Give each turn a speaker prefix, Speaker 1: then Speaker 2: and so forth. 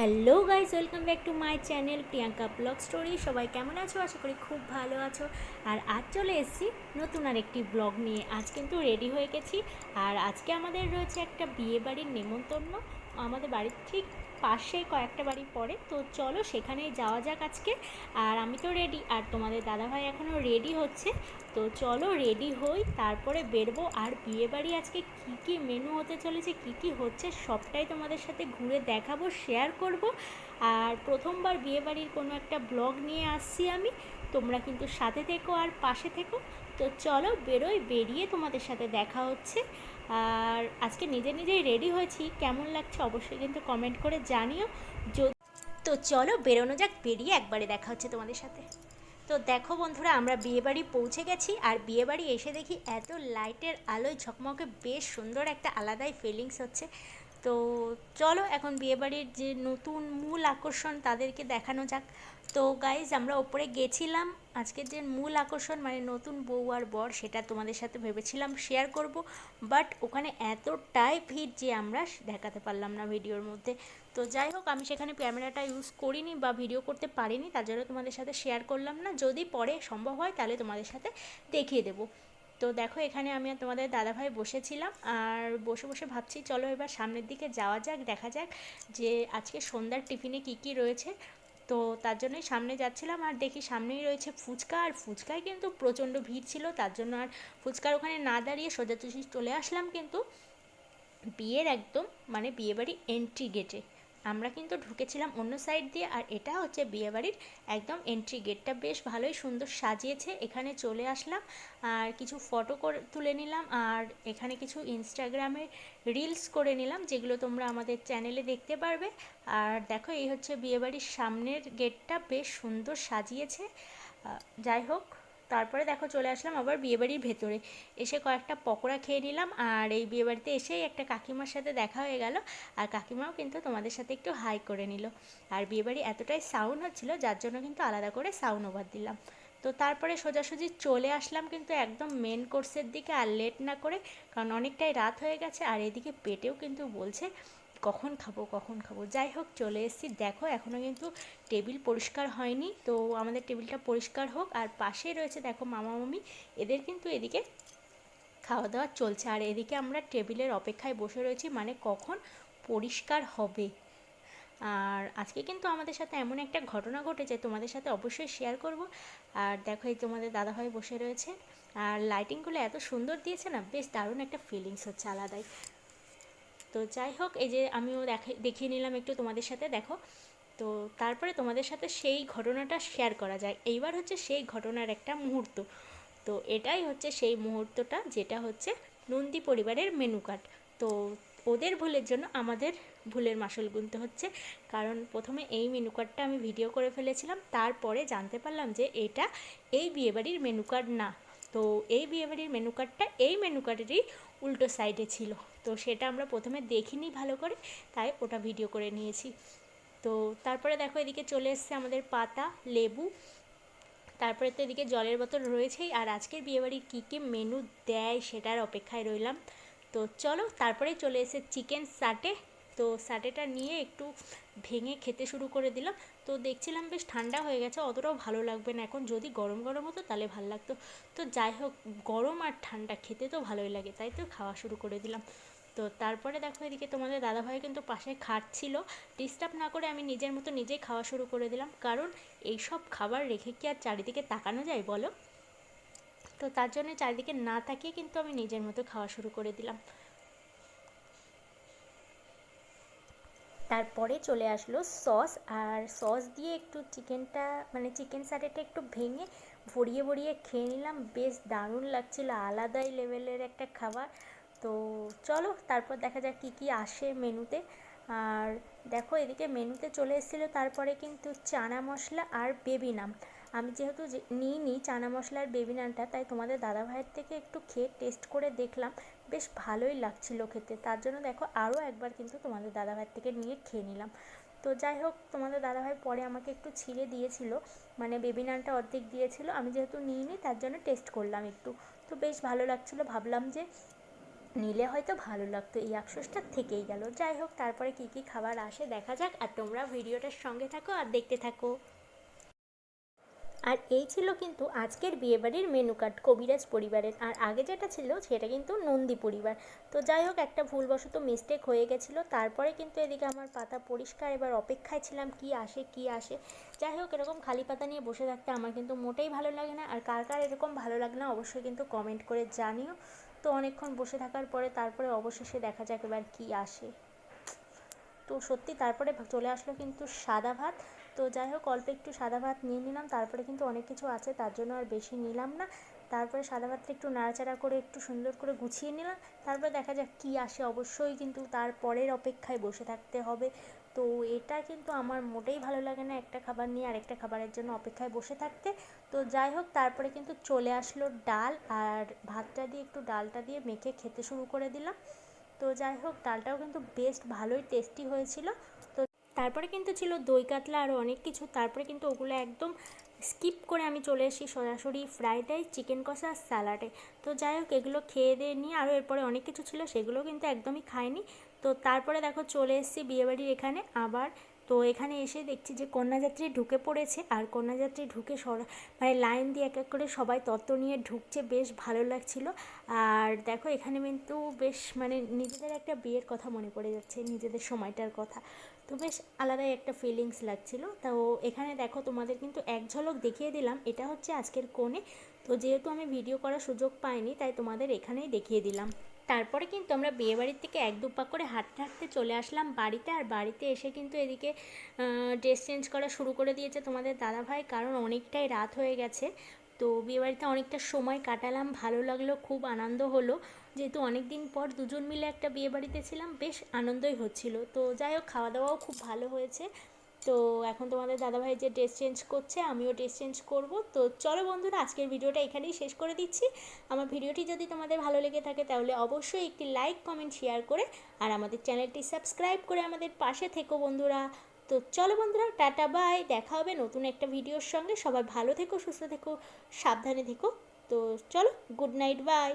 Speaker 1: Hello guys welcome back to my channel Priyanka blog story. সবাই কেমন আছো? আশা করি খুব ভালো আছো। আর আজ চলে এসেছি নতুন আর একটি ব্লগ নিয়ে। আজ কিন্তু রেডি হয়ে গেছি। আর আজকে আমাদের রয়েছে একটা বিয়েবাড়ির নেমন্তন্ন। আমাদের বাড়ির ঠিক পাশেই কয়েকটা বাড়ি পড়ে। তো চলো সেখানেই যাওয়া যাক আজকে। আর আমি তো রেডি আর তোমাদের দাদাভাই এখনও রেডি হচ্ছে। তো চলো রেডি হই, তারপরে বেরবো। আর বিয়ে বাড়ি আজকে কী কী মেনু হতে চলেছে, কী কী হচ্ছে, সবটাই তোমাদের সাথে ঘুরে দেখাবো শেয়ার করব। আর প্রথমবার বিয়ে বাড়ির কোনো একটা ব্লগ নিয়ে আসছি আমি। তোমরা কিন্তু সাথে থেকো আর পাশে থেকো। তো চলো বেরোই, বেরিয়ে তোমাদের সাথে দেখা হচ্ছে। আর আজকে নিজে নিজেই রেডি হয়েছি। কেমন লাগছে অবশ্যই কিন্তু কমেন্ট করে জানিও। তো চলো বেরোনো যাক, বেরিয়ে একবারে দেখা হচ্ছে তোমাদের সাথে। তো দেখো বন্ধুরা, আমরা বিয়েবাড়ি পৌঁছে গেছি আর বিয়েবাড়ি এসে দেখি এত লাইটের আলোয় ঝকমকে বেশ সুন্দর একটা আলাদাই ফিলিংস হচ্ছে। তো চলো এখন বিয়েবাড়ির যে নতুন মূল আকর্ষণ তাদেরকে দেখানো যাক। তো গাইজ আমরা ওপরে গেছিলাম। আজকের যে মূল আকর্ষণ মানে নতুন বউ আর বর, সেটা তোমাদের সাথে ভেবেছিলাম শেয়ার করব। বাট ওখানে এতটাই ভিড় যে আমরা দেখাতে পারলাম না ভিডিওর মধ্যে। তো যাই হোক, আমি সেখানে ক্যামেরাটা ইউজ করিনি বা ভিডিও করতে পারিনি, তার জন্য তোমাদের সাথে শেয়ার করলাম না। যদি পরে সম্ভব হয়, তাহলে তোমাদের সাথে দেখিয়ে দেবো। তো দেখো, এখানে আমি তোমাদের দাদাভাই বসেছিলাম আর বসে বসে ভাবছি, চলো এবার সামনের দিকে যাওয়া যাক, দেখা যাক যে আজকে সন্ধ্যার টিফিনে কি কি রয়েছে। তো তার জন্যই সামনে যাচ্ছিলাম আর দেখি সামনেই রয়েছে ফুচকা, আর ফুচকায় কিন্তু প্রচণ্ড ভিড় ছিল, তার জন্য আর ফুচকার ওখানে না দাঁড়িয়ে সোজাচুষি চলে আসলাম কিন্তু বিয়ের একদম মানে বিয়েবাড়ি এন্ট্রি গেটে আমরা কিন্তু ঢুকেছিলাম অন্য সাইড দিয়ে আর এটা হচ্ছে বিয়েবাড়ির একদম এন্ট্রি গেটটা বেশ ভালোই সুন্দর সাজিয়েছে। এখানে চলে আসলাম, আর কিছু ফটো করে, তুলে নিলাম আর এখানে কিছু ইনস্টাগ্রামে রিলস করে নিলাম যেগুলো তোমরা আমাদের চ্যানেলে দেখতে পারবে। আর দেখো এই হচ্ছে বিয়েবাড়ির সামনের গেটটা বেশ সুন্দর সাজিয়েছে। যাই হোক। তারপরে দেখো চলে আসলাম আবার বিয়েবাড়ির ভেতরে। এসে কয়েকটা পকোড়া খেয়ে নিলাম আর এই বিয়েবাড়িতে এসেই একটা কাকিমার সাথে দেখা হয়ে গেল আর কাকিমাও কিন্তু তোমাদের সাথে একটু হাই করে নিল। আর বিয়েবাড়ি এতটাই সাউন্ড হচ্ছিল যার জন্য কিন্তু আলাদা করে সাউন্ড ওভার দিলাম। তো তারপরে সোজাসুজি চলে আসলাম কিন্তু একদম মেন কোর্সের দিকে আর লেট না করে, কারণ অনেকটাই রাত হয়ে গেছে আর এদিকে পেটেও কিন্তু বলছে কখন খাব কখন খাব। যাই হোক চলে এসেছি। দেখো এখনও কিন্তু টেবিল পরিষ্কার হয়নি। তো আমাদের টেবিলটা পরিষ্কার হোক। আর পাশেই রয়েছে, দেখো, মামা, মামি। এদের কিন্তু এদিকে খাওয়া দাওয়া চলছে। আর এদিকে আমরা টেবিলের অপেক্ষায় বসে রয়েছি মানে কখন পরিষ্কার হবে। আর আজকে কিন্তু আমাদের সাথে এমন একটা ঘটনা ঘটেছে, তোমাদের সাথে অবশ্যই শেয়ার করব। আর দেখো, এই তোমাদের দাদাভাই বসে রয়েছে। আর লাইটিংগুলো এত সুন্দর দিয়েছে না, বেশ দারুণ একটা ফিলিংস হচ্ছে আলাদাই। তো যাই হোক, এই যে আমিও দেখে, দেখিয়ে নিলাম একটু তোমাদের সাথে, দেখো। তো তারপরে তোমাদের সাথে সেই ঘটনাটা শেয়ার করা যায়। এইবার হচ্ছে সেই ঘটনার একটা মুহূর্ত। তো এটাই হচ্ছে সেই মুহূর্তটা, যেটা হচ্ছে নন্দী পরিবারের মেনু কার্ড তো ওদের ভুলের জন্য আমাদের ভুলের মাসুল গুনতে হচ্ছে। কারণ প্রথমে এই মেনু কার্ডটা আমি ভিডিও করে ফেলেছিলাম, তারপরে জানতে পারলাম যে এটা এই বিয়েবাড়ির মেনু কার্ড না। তো এই বিয়েবাড়ির মেনু কার্ডটা এই মেনু কার্ডেরই উল্টো সাইডে ছিল। তো সেটা আমরা প্রথমে দেখিনি ভালো করে, তাই ওটা ভিডিও করে নিয়েছি। তো তারপরে দেখো এদিকে চলে এসছে আমাদের পাতা, লেবু। তারপরে তো এদিকে জলের বোতল রয়েছেই, আর আজকের বিয়েবাড়ির কী কী মেনু দেয় সেটার অপেক্ষায় রইলাম। তো চলো তারপরে চলে এসে চিকেন সাটে তো সাটেটা নিয়ে একটু ভেঙে খেতে শুরু করে দিলাম। তো দেখছিলাম বেশ ঠান্ডা হয়ে গেছে, অতটাও ভালো লাগবে না এখন। যদি গরম গরম হতো তাহলে ভালো লাগতো। তো যাই হোক, গরম আর ঠান্ডা, খেতে তো ভালোই লাগে, তাই তো খাওয়া শুরু করে দিলাম। তো তারপরে দেখো এদিকে তোমাদের দাদাভাই কিন্তু পাশে খাচ্ছিল ডিস্টার্ব না করে আমি নিজের মতো নিজেই খাওয়া শুরু করে দিলাম। কারণ এইসব খাবার রেখে কি আর চারিদিকে তাকানো যায় বলো? তো তার জন্য চারিদিকে না তাকিয়ে কিন্তু আমি নিজের মতো খাওয়া শুরু করে দিলাম। তারপরে চলে আসলো সস, আর সস দিয়ে একটু চিকেনটা মানে চিকেন স্যাটেটা একটু ভেঙে ভরিয়ে ভরিয়ে খেয়ে নিলাম। বেশ দারুণ লাগছিল, আলাদাই লেভেলের একটা খাবার। তো চলো, তারপর দেখা যাক কী কী আসে মেনুতে। আর দেখো, এদিকে মেনুতে চলে এসেছিল, তারপরে কিন্তু চানা মশলা আর বেবি নাম। আমি যেহেতু নিইনি চানা মশলার বেবি নানটা, তাই তোমাদের দাদাভাইয়ের থেকে একটু খেয়ে টেস্ট করে দেখলাম। বেশ ভালোই লাগছিল খেতে। তার জন্য দেখো আরও একবার কিন্তু তোমাদের দাদাভাইয়ের থেকে নিয়ে খেয়ে নিলাম। তো যাই হোক, তোমাদের দাদাভাই পরে আমাকে একটু ছিঁড়ে দিয়েছিল মানে বেবি নানটা অর্ধেক দিয়েছিল। আমি যেহেতু নিইনি, তার জন্য টেস্ট করলাম একটু। তো বেশ ভালো লাগছিল, ভাবলাম যে নিলে হয়তো ভালো লাগতো, এই আফসোসটা থেকেই গেল। যাই হোক, তারপরে কি কি খাবার আসে দেখা যাক, আর তোমরা ভিডিওটার সঙ্গে থাকো আর দেখতে থাকো। আর এই ছিল কিন্তু আজকের বিয়েবাড়ির মেনু কার্ড কবিরাজ পরিবারের। আর আগে যেটা ছিল সেটা কিন্তু নন্দী পরিবার। তো যাই হোক, একটা ভুলবশত মিস্টেক হয়ে গেছিল। তারপরে কিন্তু এদিকে আমার পাতা পরিষ্কার, এবার অপেক্ষায় ছিলাম কি আসে কি আসে। যাই হোক, এরকম খালি পাতা নিয়ে বসে থাকতে আমার কিন্তু মোটেই ভালো লাগে না। আর কার কার এরকম ভালো লাগে না অবশ্যই কিন্তু কমেন্ট করে জানিও। তো অনেকক্ষণ বসে থাকার পরে তারপরে অবশেষে দেখা যাক এবার কি আসে। তো সত্যি তারপরে চলে আসলো কিন্তু সাদা ভাত। তো যাই হোক, অল্প একটু সাদা ভাত নিয়ে নিলাম। তারপরে কিন্তু অনেক কিছু আছে, তার জন্য আর বেশি নিলাম না। তারপরে সাদা ভাতটা একটু নাড়াচাড়া করে, একটু সুন্দর করে গুছিয়ে নিলাম। তারপরে দেখা যাক কী আসে। অবশ্যই কিন্তু তার পরের অপেক্ষায় বসে থাকতে হবে। তো এটা কিন্তু আমার মোটেই ভালো লাগে না একটা খাবার নিয়ে আরেকটা খাবারের জন্য অপেক্ষায় বসে থাকতে। তো যাই হোক, তারপরে কিন্তু চলে আসলো ডাল। আর ভাতটা দিয়ে একটু ডালটা দিয়ে মেখে খেতে শুরু করে দিলাম। তো যাই হোক, ডালটাও কিন্তু বেশ ভালোই টেস্টি হয়েছিল। তারপরে কিন্তু ছিল দই কাতলা আরও অনেক কিছু। তারপরে কিন্তু ওগুলো একদম স্কিপ করে আমি চলে এসেছি সরাসরি ফ্রাইড রাইস চিকেন কষা আর স্যালাডে তো যাই হোক, এগুলো খেয়ে দিয়ে নিয়ে আরও এরপরে অনেক কিছু ছিল, সেগুলো কিন্তু একদমই খাইনি। তো তারপরে দেখো চলে এসেছি বিয়েবাড়ির এখানে আবার। তো এখানে এসে দেখছি যে কন্যাযাত্রী ঢুকে পড়েছে আর কন্যাযাত্রী ঢুকে সর মানে লাইন দিয়ে এক এক করে সবাই তত্ত্ব নিয়ে ঢুকছে, বেশ ভালো লাগছিল। আর দেখো এখানে কিন্তু বেশ মানে নিজেদের একটা বিয়ের কথা মনে পড়ে যাচ্ছে, নিজেদের সময়টার কথা। তো বেশ আলাদাই একটা ফিলিংস লাগছিল। তো এখানে দেখো তোমাদের কিন্তু এক ঝলক দেখিয়ে দিলাম, এটা হচ্ছে আজকের কোণে। তো যেহেতু আমি ভিডিও করার সুযোগ পাইনি, তাই তোমাদের এখানেই দেখিয়ে দিলাম। তারপরে কিন্তু আমরা বিয়েবাড়ির থেকে এক দু পা করে হাঁটতে হাঁটতে চলে আসলাম বাড়িতে। আর বাড়িতে এসে কিন্তু এদিকে ড্রেস চেঞ্জ করা শুরু করে দিয়েছে তোমাদের দাদাভাই, কারণ অনেকটাই রাত হয়ে গেছে। তো বিয়েবাড়িতে অনেকটা সময় কাটালাম, ভালো লাগল, খুব আনন্দ হলো। যেহেতু অনেক দিন পর দুজন মিলে একটা বিয়েবাড়িতে ছিলাম, বেশ আনন্দই হচ্ছিল। তো যাই হোক খাওয়া দাওয়াও খুব ভালো হয়েছে। তো এখন তোমাদের দাদাভাই যে ড্রেস চেঞ্জ করছে, আমিও ড্রেস চেঞ্জ করব। তো চলো বন্ধুরা, আজকের ভিডিওটা এখানেই শেষ করে দিচ্ছি। আমার ভিডিওটি যদি তোমাদের ভালো লেগে থাকে, তাহলে অবশ্যই একটি লাইক কমেন্ট শেয়ার করে, আর আমাদের চ্যানেলটি সাবস্ক্রাইব করে আমাদের পাশে থেকো বন্ধুরা। তো চলো বন্ধুরা, টাটা বাই দেখা হবে নতুন একটা ভিডিওর সঙ্গে। সবাই ভালো থেকো, সুস্থ থেকো, সাবধানে থেকো। তো চলো গুড নাইট বাই